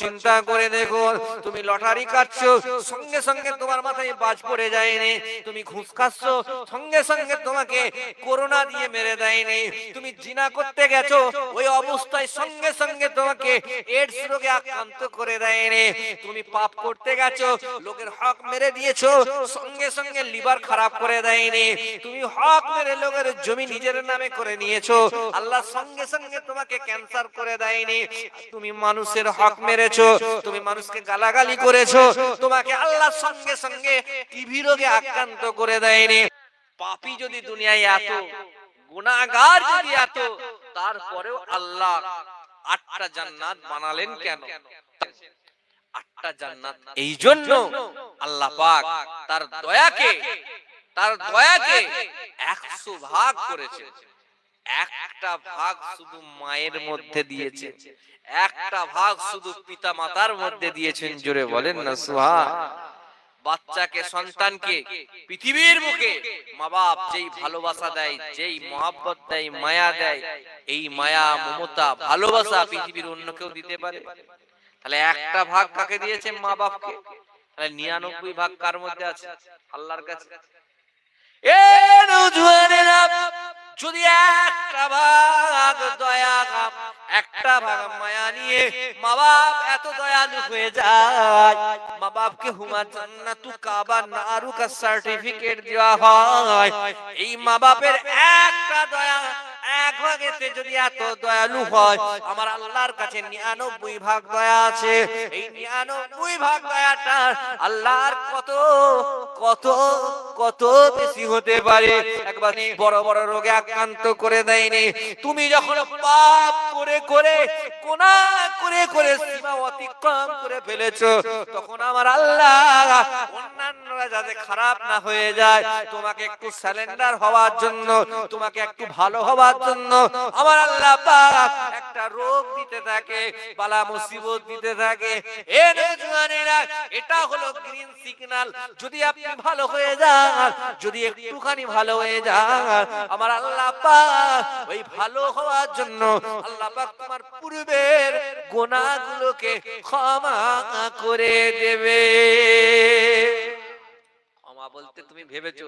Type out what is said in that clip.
চিন্তা করে দেখো, তুমি লটারি কাটছো সঙ্গে সঙ্গে তোমার মাথায় বাজ পড়ে যায়নি, তুমি ঘুষ খাচ্ছ, সঙ্গে সঙ্গে তোমাকে করোনা দিয়ে মেরে দেয়নি, তুমি জিনা করতে গেছো, ওই অবস্থায় সঙ্গে সঙ্গে তোমাকে এডস রোগে আক্রান্ত করে দেয়নি, তুমি পাপ করতে গেছো, লোকের হক মেরে দিয়েছ, সঙ্গে সঙ্গে লিভার খারাপ করে দেয়নি, তুমি হক মেরে লোকের জমি নিজের নামে করে নিয়েছো, আল্লাহ সঙ্গে সঙ্গে তোমাকে ক্যান্সার করে দেয়নি তুমি মানুষের হক মেরেছো তুমি মানুষকে গালাগালি করেছ, তোমাকে আল্লাহ সঙ্গে সঙ্গে টিভি রোগে আক্রান্ত করে দেয়নি। পাপী যদি দুনিয়ায় এত, গুনাহগার যদি এত, তারপরেও আল্লাহ আটটা জান্নাত বানালেন কেন? আটটা জান্নাত। এই জন্য আল্লাহ পাক তার দয়াকে তার দয়াকে একশো ভাগ করেছে একটা ভাগ শুধু মায়ের মধ্যে দিয়েছে। একটা ভাগ শুধু পিতা মাতার মধ্যে দিয়েছেন জোরে বলেন না সুহা। বাচ্চাকে সন্তানকে পৃথিবীর মুখে মা বাপ যেই ভালোবাসা দেয় যেই মহাব্বত দেয় মায়া দেয় এই মায়া মমতা ভালোবাসা পৃথিবীর অন্য কেউ দিতে পারে। তাহলে একটা ভাগ কাকে দিয়েছে মা বাপকে তাহলে নিরানব্বই ভাগ কার মধ্যে আছে? আল্লাহর কাছে। যদি একটা ভাগ দয়া একটা ভাগ মায়া নিয়ে মা বাপ এত দয়ালু হয়ে যায়। মা বাপকে হুমা জান্নাতু কাবা নারুকা সার্টিফিকেট দেওয়া হয়। এই মা বাপের একটা দয়া, এক ভাগেতে যদি এত দয়ালু হয়, আমার আল্লাহর কাছে নিরানব্বই ভাগ দয়া আছে। এই নিরানব্বই ভাগ দয়াটা আল্লাহর কত কত কত বেশি হতে পারে? একবার বড় বড় রোগে আক্রান্ত করে দেয়নি। তুমি যখন পাপ করে করে কোনা করে করে সীমা অতিক্রম করে ফেলেছো, তখন আমার আল্লাহ যাতে খারাপ না হয়ে যায়, তোমাকে একটু স্যালেন্ডার হওয়ার জন্য, তোমাকে একটু ভালো হওয়ার জন্য আমার আল্লাহ একটা রোগ দিতে থাকে, বালা মুসিবত দিতে থাকে। এটা হলো গ্রিন সিগন্যাল যদি আপনি ভালো হয়ে যান, যদি একটুখানি ভালো হয়ে যান, আমার আল্লাহ ওই ভালো হওয়ার জন্য আল্লাহ তোমার পূর্বের গোনাগুলোকে ক্ষমা করে দেবে। বলতে তুমি ভেবেছো?